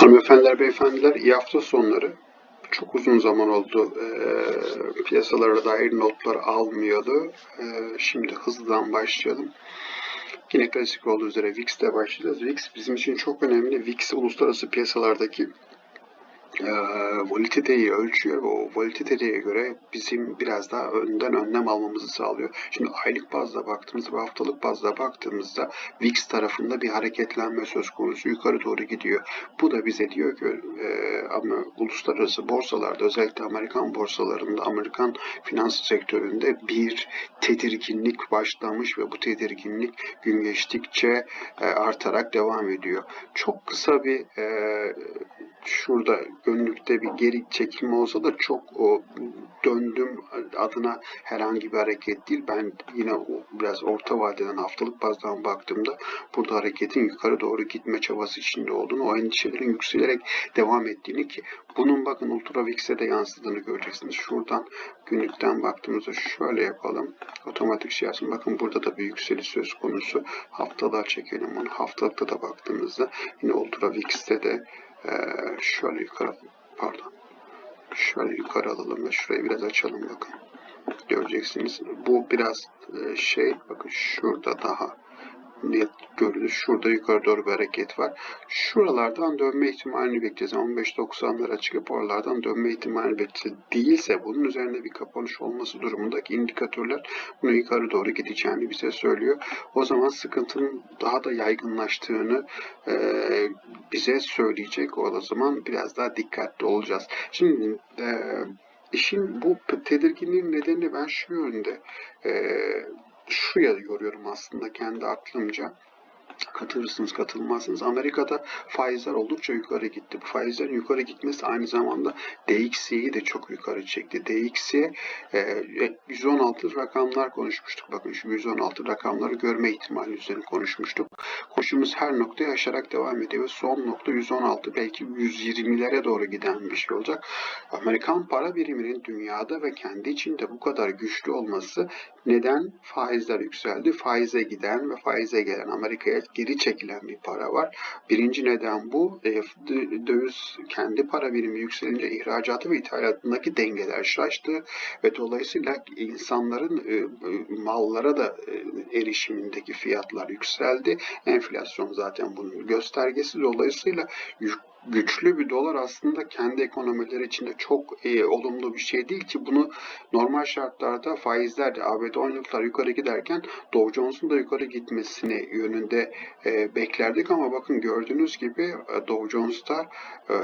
Hanımefendiler, beyefendiler, iyi hafta sonları. Çok uzun zaman oldu. Ee, piyasalara dair notlar almıyordu. Ee, şimdi hızlıdan başlayalım. Yine klasik olduğu üzere VIX'te başlayacağız. VIX bizim için çok önemli. VIX uluslararası piyasalardaki e, volatiliteyi ölçüyor ve o volatiliteye göre bizim biraz daha önden önlem almamızı sağlıyor. Şimdi aylık bazda baktığımızda ve haftalık bazda baktığımızda VIX tarafında bir hareketlenme söz konusu yukarı doğru gidiyor. Bu da bize diyor ki e, ama uluslararası borsalarda özellikle Amerikan borsalarında Amerikan finans sektöründe bir tedirginlik başlamış ve bu tedirginlik gün geçtikçe e, artarak devam ediyor. Çok kısa bir e, şurada gönüllükte bir geri çekilme olsa da çok o döndüm adına herhangi bir hareket değil. Ben yine biraz orta vadeden haftalık bazdan baktığımda burada hareketin yukarı doğru gitme çabası içinde olduğunu, o endişelerin yükselerek devam ettiğini ki bunun bakın Ultra VIX'e de yansıdığını göreceksiniz. Şuradan günlükten baktığımızda şöyle yapalım. Otomatik şey yapsın. Bakın burada da bir yükseliş söz konusu. Haftalar çekelim onu. Haftalıkta da baktığımızda yine Ultra VIX'te de ee, şöyle yukarı pardon. Şöyle yukarı alalım ve şurayı biraz açalım bakın. Göreceksiniz. Bu biraz e, şey bakın şurada daha net görülür. Şurada yukarı doğru bir hareket var. Şuralardan dönme ihtimalini bekleyeceğiz. 15.90'lara çıkıp oralardan dönme ihtimalini bekleyeceğiz. Değilse bunun üzerinde bir kapanış olması durumundaki indikatörler bunu yukarı doğru gideceğini bize söylüyor. O zaman sıkıntının daha da yaygınlaştığını e, bize söyleyecek. O zaman biraz daha dikkatli olacağız. Şimdi e, işin bu tedirginliğin nedeni ben şu yönde e, şuraya yoruyorum aslında kendi aklımca. Katılırsınız, katılmazsınız. Amerika'da faizler oldukça yukarı gitti. Bu faizlerin yukarı gitmesi aynı zamanda DXY'yi de çok yukarı çekti. DXY e, 116 rakamlar konuşmuştuk. Bakın şu 116 rakamları görme ihtimali üzerine konuşmuştuk. Koşumuz her noktayı aşarak devam ediyor ve son nokta 116 belki 120'lere doğru giden bir şey olacak. Amerikan para biriminin dünyada ve kendi içinde bu kadar güçlü olması neden faizler yükseldi? Faize giden ve faize gelen Amerika'ya geri çekilen bir para var. Birinci neden bu. E, döviz kendi para birimi yükselince ihracatı ve ithalatındaki dengeler şaştı ve dolayısıyla insanların e, e, mallara da erişimindeki fiyatlar yükseldi. Enflasyon zaten bunun göstergesi. Dolayısıyla güçlü bir dolar aslında kendi ekonomileri içinde çok e, olumlu bir şey değil ki bunu normal şartlarda faizler de ABD 10 yıllar yukarı giderken Dow Jones'un da yukarı gitmesini yönünde e, beklerdik ama bakın gördüğünüz gibi e, Dow Jones'ta e,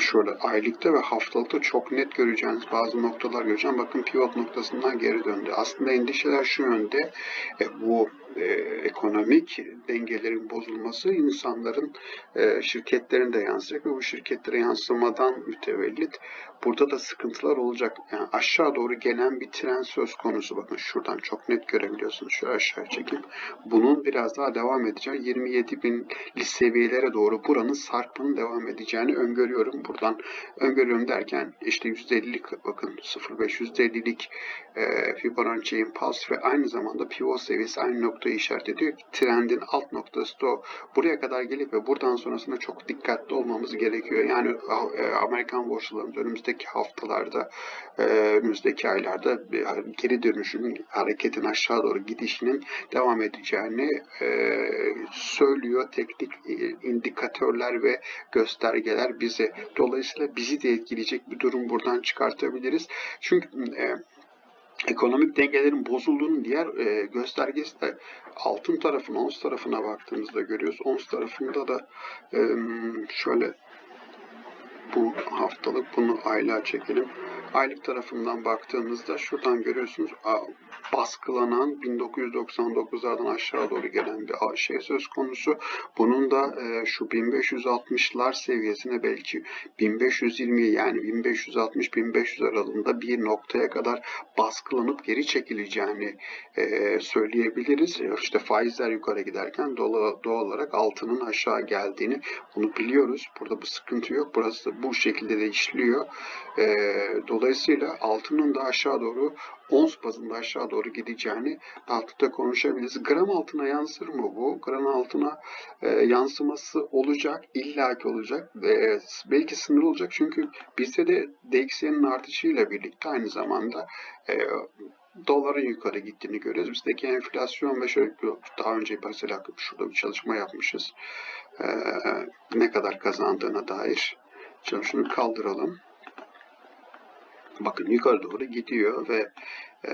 şöyle aylıkta ve haftalıkta çok net göreceğiniz bazı noktalar göreceğim. Bakın pivot noktasından geri döndü. Aslında endişeler şu yönde. E, bu e, ekonomik dengelerin bozulması insanların e, şirketlerinde yansıyacak ve bu şirketlere yansımadan mütevellit burada da sıkıntılar olacak. Yani aşağı doğru gelen bir tren söz konusu. Bakın şuradan çok net görebiliyorsunuz. Şöyle aşağı çekeyim. Bunun biraz daha devam edeceği 27 bin seviyelere doğru buranın sarkmanın devam edeceğini öngörüyorum. Buradan öngörüyorum derken işte %50'lik bakın 0.5 %50'lik e, Fibonacci Impulse ve aynı zamanda pivot seviyesi aynı nokta noktayı işaret ediyor trendin alt noktası da o. Buraya kadar gelip ve buradan sonrasında çok dikkatli olmamız gerekiyor. Yani e, Amerikan borsalarının önümüzdeki haftalarda, e, önümüzdeki aylarda geri dönüşün, hareketin aşağı doğru gidişinin devam edeceğini e, söylüyor teknik indikatörler ve göstergeler bize. Dolayısıyla bizi de etkileyecek bir durum buradan çıkartabiliriz. Çünkü ekonomik dengelerin bozulduğunun diğer e, göstergesi de altın tarafına, ons tarafına baktığımızda görüyoruz. Ons tarafında da e, şöyle bu haftalık bunu aylığa çekelim. Aylık tarafından baktığımızda şuradan görüyorsunuz baskılanan 1999'lardan aşağı doğru gelen bir şey söz konusu. Bunun da e, şu 1560'lar seviyesine belki 1520 yani 1560-1500 aralığında bir noktaya kadar baskılanıp geri çekileceğini e, söyleyebiliriz. İşte faizler yukarı giderken doğal, olarak altının aşağı geldiğini bunu biliyoruz. Burada bu sıkıntı yok. Burası bu şekilde de işliyor. E, dolayısıyla Dolayısıyla altının da aşağı doğru ons bazında aşağı doğru gideceğini rahatlıkla konuşabiliriz. Gram altına yansır mı bu? Gram altına e, yansıması olacak, illaki olacak. E, belki sınırlı olacak çünkü bizde de DXY'nin artışıyla birlikte aynı zamanda e, doların yukarı gittiğini görüyoruz. Bizdeki enflasyon ve şöyle daha önce mesela şurada bir çalışma yapmışız. E, ne kadar kazandığına dair. Şimdi şunu kaldıralım. Bakın yukarı doğru gidiyor ve e,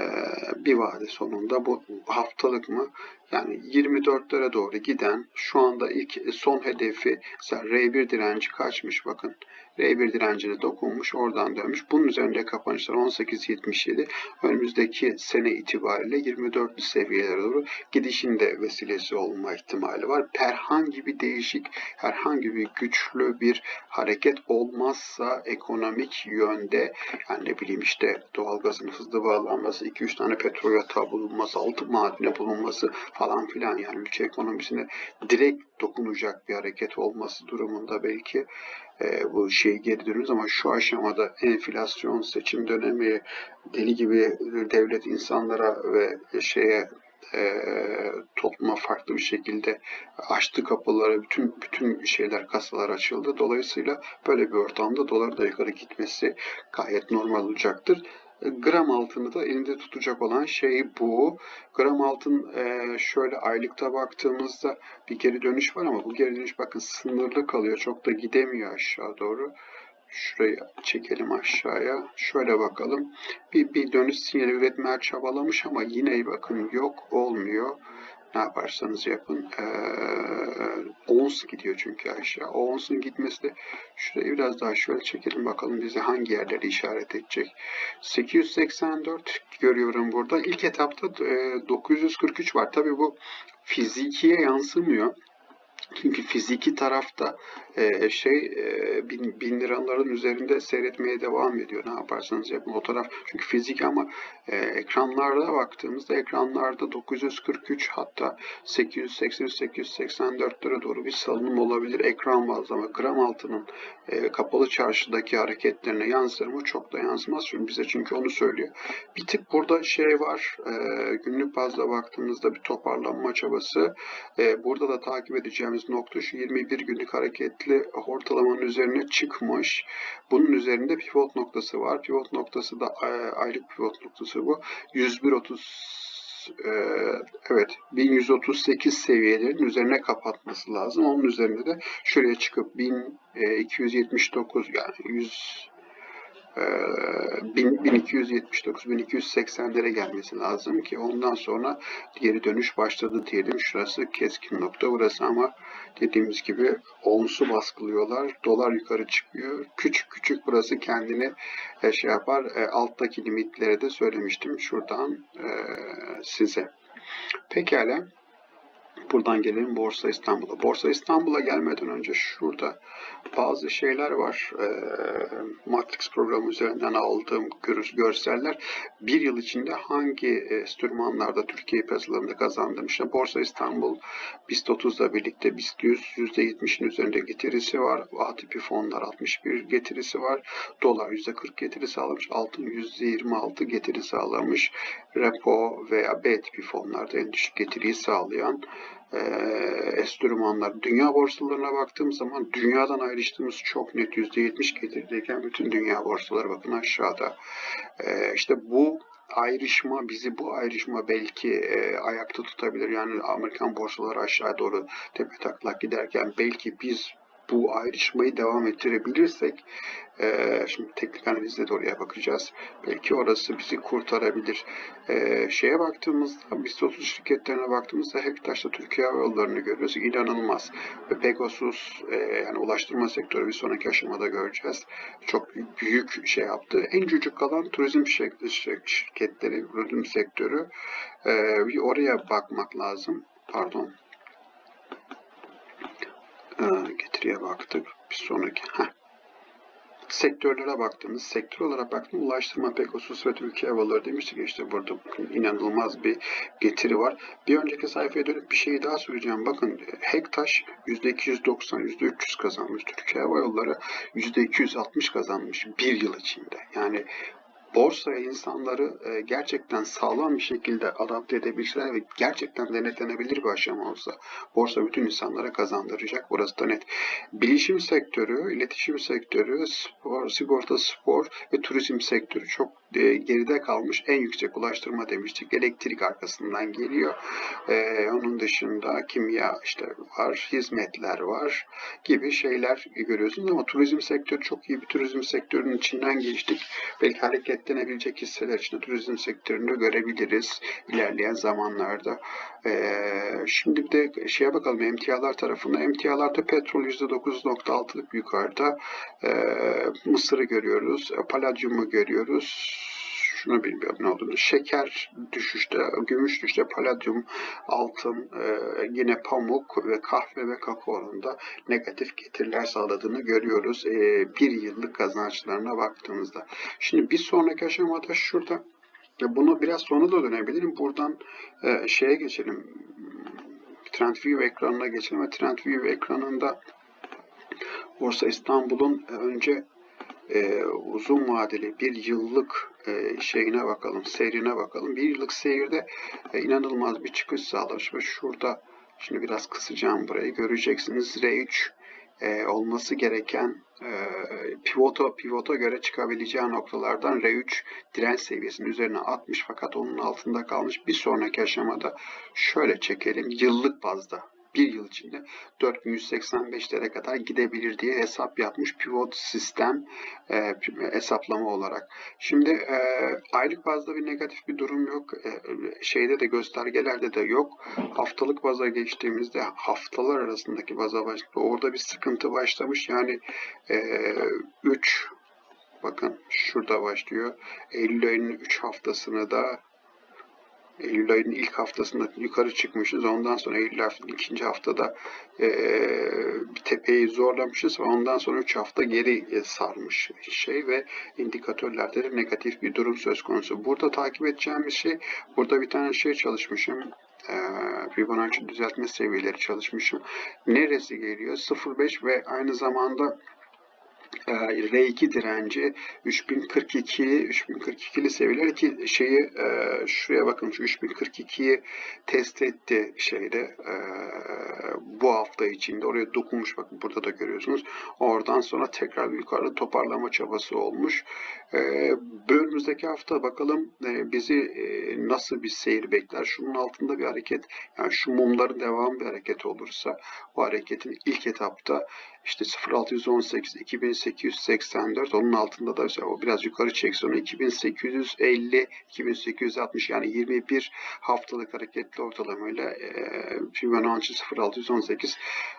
bir vade sonunda bu haftalık mı yani 24'lere doğru giden şu anda ilk son hedefi mesela R1 direnci kaçmış bakın. R1 direncine dokunmuş oradan dönmüş. Bunun üzerinde kapanışlar 18.77 önümüzdeki sene itibariyle 24 seviyelere doğru gidişinde vesilesi olma ihtimali var. Herhangi bir değişik, herhangi bir güçlü bir hareket olmazsa ekonomik yönde yani ne bileyim işte doğalgazın hızlı bağlanması, 2-3 tane petrol yatağı bulunması, altın madene bulunması falan filan yani ülke ekonomisine direkt dokunacak bir hareket olması durumunda belki e, bu şey geri dönüyoruz ama şu aşamada enflasyon seçim dönemi deli gibi devlet insanlara ve şeye e, topluma farklı bir şekilde açtı kapıları, bütün bütün şeyler kasalar açıldı. Dolayısıyla böyle bir ortamda dolar da yukarı gitmesi gayet normal olacaktır. Gram altını da elinde tutacak olan şey bu. Gram altın e, şöyle aylıkta baktığımızda bir geri dönüş var ama bu geri dönüş bakın sınırlı kalıyor. Çok da gidemiyor aşağı doğru. Şurayı çekelim aşağıya. Şöyle bakalım. Bir, bir dönüş sinyali üretmeye çabalamış ama yine bakın yok olmuyor. Ne yaparsanız yapın. Ee, ons gidiyor çünkü aşağı. O onsun gitmesi de şurayı biraz daha şöyle çekelim bakalım bize hangi yerleri işaret edecek. 884 görüyorum burada. İlk etapta e, 943 var. Tabi bu fizikiye yansımıyor. Çünkü fiziki tarafta e, şey e, bin, bin liraların üzerinde seyretmeye devam ediyor. Ne yaparsanız yapın o taraf. Çünkü fizik ama e, ekranlarda baktığımızda ekranlarda 943 hatta 880-884'lere doğru bir salınım olabilir ekran bazlı ama gram altının e, kapalı çarşıdaki hareketlerine yansır mı? Çok da yansımaz. Çünkü bize çünkü onu söylüyor. Bir tık burada şey var. E, günlük bazda baktığımızda bir toparlanma çabası. E, burada da takip edeceğimiz nokta şu 21 günlük hareketli ortalamanın üzerine çıkmış. Bunun üzerinde pivot noktası var. Pivot noktası da e, aylık pivot noktası bu. 101.30 e, evet 1138 seviyelerin üzerine kapatması lazım. Onun üzerinde de şuraya çıkıp 1279 yani 100 1279-1280'lere gelmesi lazım ki ondan sonra geri dönüş başladı diyelim. Şurası keskin nokta burası ama dediğimiz gibi onsu baskılıyorlar. Dolar yukarı çıkıyor. Küçük küçük burası kendini e, şey yapar. E, alttaki limitleri de söylemiştim şuradan e, size. Pekala. Buradan gelelim Borsa İstanbul'a. Borsa İstanbul'a gelmeden önce şurada bazı şeyler var. E, Matrix programı üzerinden aldığım gör, görseller bir yıl içinde hangi enstrümanlarda Türkiye piyasalarında kazandım. İşte Borsa İstanbul BIST 30'la birlikte BIST 100 %70'in üzerinde getirisi var. A tipi fonlar 61 getirisi var. Dolar %40 getiri sağlamış. Altın %26 getiri sağlamış. Repo veya B tipi fonlarda en düşük getiriyi sağlayan e, enstrümanlar. Dünya borsalarına baktığım zaman dünyadan ayrıştığımız çok net %70 getirdeyken bütün dünya borsaları bakın aşağıda. E, işte bu ayrışma bizi bu ayrışma belki e, ayakta tutabilir. Yani Amerikan borsaları aşağı doğru tepe taklak giderken belki biz bu ayrışmayı devam ettirebilirsek e, şimdi teknik analizde de oraya bakacağız. Belki orası bizi kurtarabilir. E, şeye baktığımızda BIST 30 şirketlerine baktığımızda Hektaş'ta Türkiye Hava Yolları'nı görüyoruz. İnanılmaz. Ve Pegasus e, yani ulaştırma sektörü bir sonraki aşamada göreceğiz. Çok büyük şey yaptı. En cücük kalan turizm şirketleri, turizm sektörü. E, bir oraya bakmak lazım. Pardon getiriye baktık. Bir sonraki. Heh. Sektörlere baktığımız, sektör olarak baktığımız ulaştırma, Pegasus ve Türkiye Havaları demiştik. İşte burada inanılmaz bir getiri var. Bir önceki sayfaya dönüp bir şey daha söyleyeceğim. Bakın Hektaş %290, %300 kazanmış. Türkiye Hava Yolları %260 kazanmış bir yıl içinde. Yani borsaya insanları e, gerçekten sağlam bir şekilde adapte edebilseler ve gerçekten denetlenebilir bir aşama olsa borsa bütün insanlara kazandıracak. Burası da net. Bilişim sektörü, iletişim sektörü, spor, sigorta spor ve turizm sektörü çok e, geride kalmış. En yüksek ulaştırma demiştik. Elektrik arkasından geliyor. E, onun dışında kimya işte var, hizmetler var gibi şeyler görüyorsunuz ama turizm sektörü çok iyi bir turizm sektörünün içinden geçtik. Belki hareketlenebilecek hisseler için turizm sektörünü görebiliriz ilerleyen zamanlarda. Ee, şimdi bir de şeye bakalım emtialar tarafında. Emtialarda petrol %9.6'lık yukarıda. Ee, Mısır'ı görüyoruz. Paladyumu görüyoruz şunu bilmiyorum ne olduğunu. Şeker düşüşte, gümüş düşüşte, paladyum, altın, e, yine pamuk ve kahve ve kakaonun da negatif getiriler sağladığını görüyoruz. E, bir yıllık kazançlarına baktığımızda. Şimdi bir sonraki aşamada şurada ya bunu biraz sonra da dönebilirim. Buradan e, şeye geçelim. TrendView ekranına geçelim TrendView ekranında Borsa İstanbul'un önce e, uzun vadeli bir yıllık e, şeyine bakalım, seyrine bakalım. Bir yıllık seyirde e, inanılmaz bir çıkış sağlamış ve şurada şimdi biraz kısacağım burayı göreceksiniz. R3 e, olması gereken e, pivota pivota göre çıkabileceği noktalardan R3 direnç seviyesinin üzerine atmış fakat onun altında kalmış. Bir sonraki aşamada şöyle çekelim yıllık bazda bir yıl içinde 4185'lere kadar gidebilir diye hesap yapmış pivot sistem e, hesaplama olarak. Şimdi e, aylık bazda bir negatif bir durum yok. E, şeyde de göstergelerde de yok. Haftalık baza geçtiğimizde haftalar arasındaki baza başladı. Orada bir sıkıntı başlamış. Yani e, 3 bakın şurada başlıyor. Eylül ayının 3 haftasını da Eylül ayının ilk haftasında yukarı çıkmışız. Ondan sonra Eylül ayının ikinci haftada e, tepeyi zorlamışız ve ondan sonra 3 hafta geri sarmış şey ve indikatörlerde de negatif bir durum söz konusu. Burada takip edeceğimiz şey, burada bir tane şey çalışmışım. E, Fibonacci düzeltme seviyeleri çalışmışım. Neresi geliyor? 0.5 ve aynı zamanda R2 direnci 3042 3042'li seviyeler ki şeyi e, şuraya bakın şu 3042'yi test etti şeyde e, bu hafta içinde oraya dokunmuş bakın burada da görüyorsunuz. Oradan sonra tekrar yukarı toparlama çabası olmuş. E, önümüzdeki hafta bakalım bizi nasıl bir seyir bekler. Şunun altında bir hareket yani şu mumların devam bir hareket olursa o hareketin ilk etapta işte 0618 2884 onun altında da mesela o biraz yukarı çekse onu 2850 2860 yani 21 haftalık hareketli ortalamayla e, Fibonacci 0618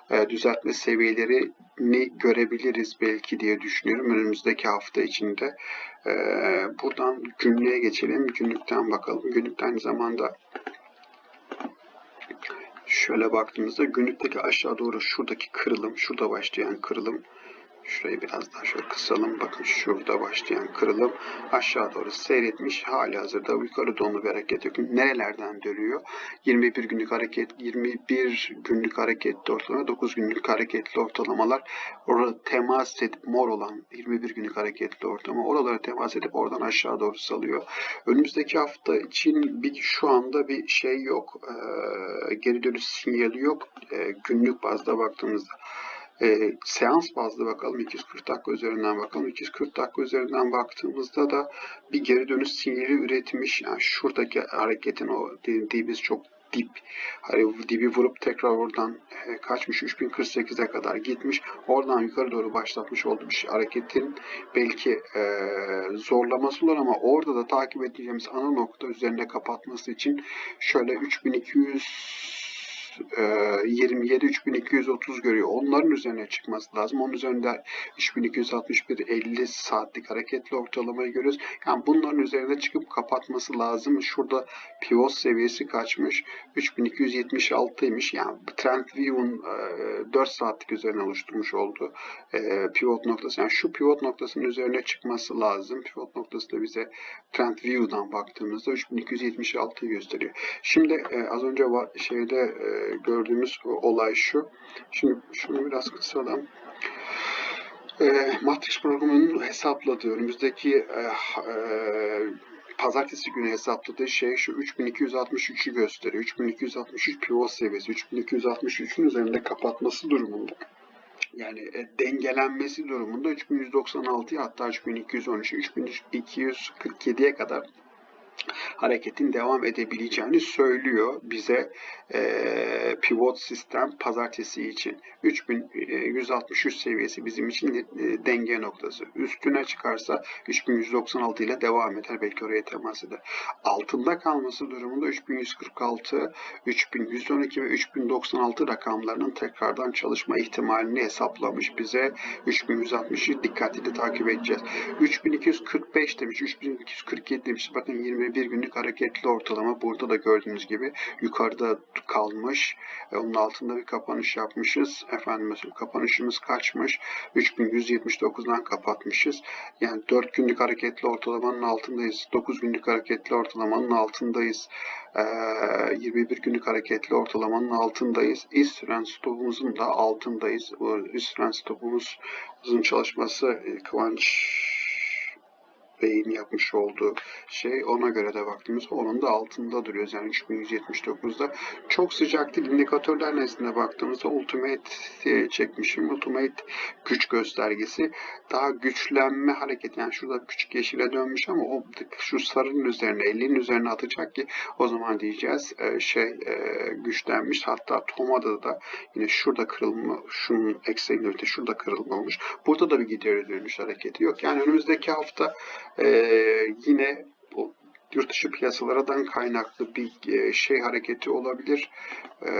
e, düzeltme seviyelerini görebiliriz belki diye düşünüyorum önümüzdeki hafta içinde. E, buradan günlüğe geçelim. Günlükten bakalım. Günlükten aynı zamanda Şöyle baktığımızda günlükteki aşağı doğru şuradaki kırılım, şurada başlayan kırılım Şurayı biraz daha şöyle kısalım. Bakın şurada başlayan kırılım aşağı doğru seyretmiş. Hali hazırda yukarı doğru bir hareket yok. Nerelerden dönüyor? 21 günlük hareket, 21 günlük hareketli ortalama, 9 günlük hareketli ortalamalar. Orada temas edip mor olan 21 günlük hareketli ortalama oralara temas edip oradan aşağı doğru salıyor. Önümüzdeki hafta için bir şu anda bir şey yok. Ee, geri dönüş sinyali yok. Ee, günlük bazda baktığımızda. E, seans bazlı bakalım 240 dakika üzerinden bakalım. 240 dakika üzerinden baktığımızda da bir geri dönüş sinyali üretmiş. Yani şuradaki hareketin o dediğimiz çok dip hani dibi vurup tekrar oradan e, kaçmış 3048'e kadar gitmiş. Oradan yukarı doğru başlatmış olduğu bir hareketin belki e, zorlaması olur ama orada da takip edeceğimiz ana nokta üzerine kapatması için şöyle 3200 27 3230 görüyor. Onların üzerine çıkması lazım. Onun üzerinde 3261 50 saatlik hareketli ortalamayı görüyoruz. Yani bunların üzerine çıkıp kapatması lazım. Şurada pivot seviyesi kaçmış? 3276'ymış. Yani trend view'un 4 saatlik üzerine oluşturmuş olduğu pivot noktası. Yani şu pivot noktasının üzerine çıkması lazım. Pivot noktası da bize trend view'dan baktığımızda 3276'yı gösteriyor. Şimdi az önce şeyde gördüğümüz olay şu. Şimdi şunu biraz kısalım. E, Matrix programının hesapladığı, önümüzdeki e, e, pazartesi günü hesapladığı şey şu 3263'ü gösteriyor. 3263 pivot seviyesi. 3263'ün üzerinde kapatması durumunda. Yani e, dengelenmesi durumunda 3196'ya hatta 3213'e 3247'ye kadar hareketin devam edebileceğini söylüyor bize e, pivot sistem pazartesi için. 3163 seviyesi bizim için e, denge noktası. Üstüne çıkarsa 3196 ile devam eder. Belki oraya temas eder. Altında kalması durumunda 3146, 3112 ve 3096 rakamlarının tekrardan çalışma ihtimalini hesaplamış bize. 3160'ı dikkatli takip edeceğiz. 3245 demiş, 3247 demiş. Bakın 21 günlük hareketli ortalama burada da gördüğünüz gibi yukarıda kalmış. E, Onun altında bir kapanış yapmışız. Efendim kapanışımız kaçmış? 3179'dan kapatmışız. Yani 4 günlük hareketli ortalamanın altındayız. 9 günlük hareketli ortalamanın altındayız. E, 21 günlük hareketli ortalamanın altındayız. İsren stopumuzun da altındayız. Bu İsren stopumuzun çalışması e, Kıvanç Bey'in yapmış olduğu şey ona göre de baktığımızda onun da altında duruyoruz. Yani 3179'da. Çok sıcak değil. İndikatörler nezdinde baktığımızda Ultimate çekmişim. Ultimate güç göstergesi. Daha güçlenme hareketi. Yani şurada küçük yeşile dönmüş ama o şu sarının üzerine 50'nin üzerine atacak ki o zaman diyeceğiz e, şey e, güçlenmiş. Hatta Toma'da da yine şurada kırılma şunun ekseninde şurada kırılma olmuş. Burada da bir gideri dönüş hareketi yok. Yani önümüzdeki hafta ee, yine bu yurt dışı piyasalardan kaynaklı bir e, şey hareketi olabilir. Ee,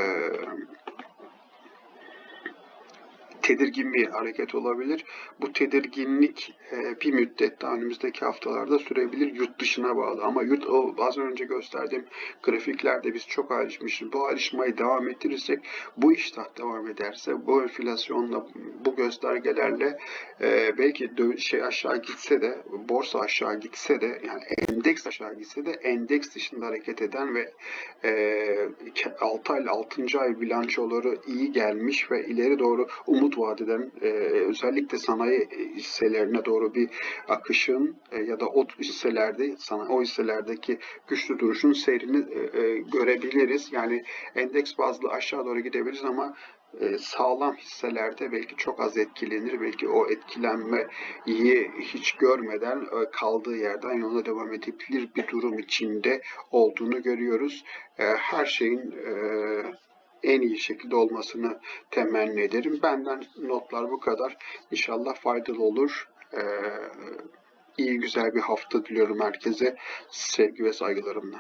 tedirgin bir hareket olabilir. Bu tedirginlik e, bir müddet daha önümüzdeki haftalarda sürebilir yurt dışına bağlı. Ama yurt o az önce gösterdiğim grafiklerde biz çok ayrışmışız. Bu ayrışmayı devam ettirirsek, bu iştah devam ederse, bu enflasyonla, bu göstergelerle e, belki şey aşağı gitse de, borsa aşağı gitse de, yani endeks aşağı gitse de endeks dışında hareket eden ve e, 6 ay ile 6. ay bilançoları iyi gelmiş ve ileri doğru umut vaat eden e, özellikle sanayi hisselerine doğru bir akışın e, ya da o hisselerde sana o hisselerdeki güçlü duruşun seyrini e, e, görebiliriz. Yani endeks bazlı aşağı doğru gidebiliriz ama e, sağlam hisselerde belki çok az etkilenir. Belki o etkilenmeyi hiç görmeden e, kaldığı yerden yoluna devam edebilir bir durum içinde olduğunu görüyoruz. E, Her şeyin en iyi şekilde olmasını temenni ederim. Benden notlar bu kadar. İnşallah faydalı olur. E, iyi güzel bir hafta diliyorum herkese. Sevgi ve saygılarımla.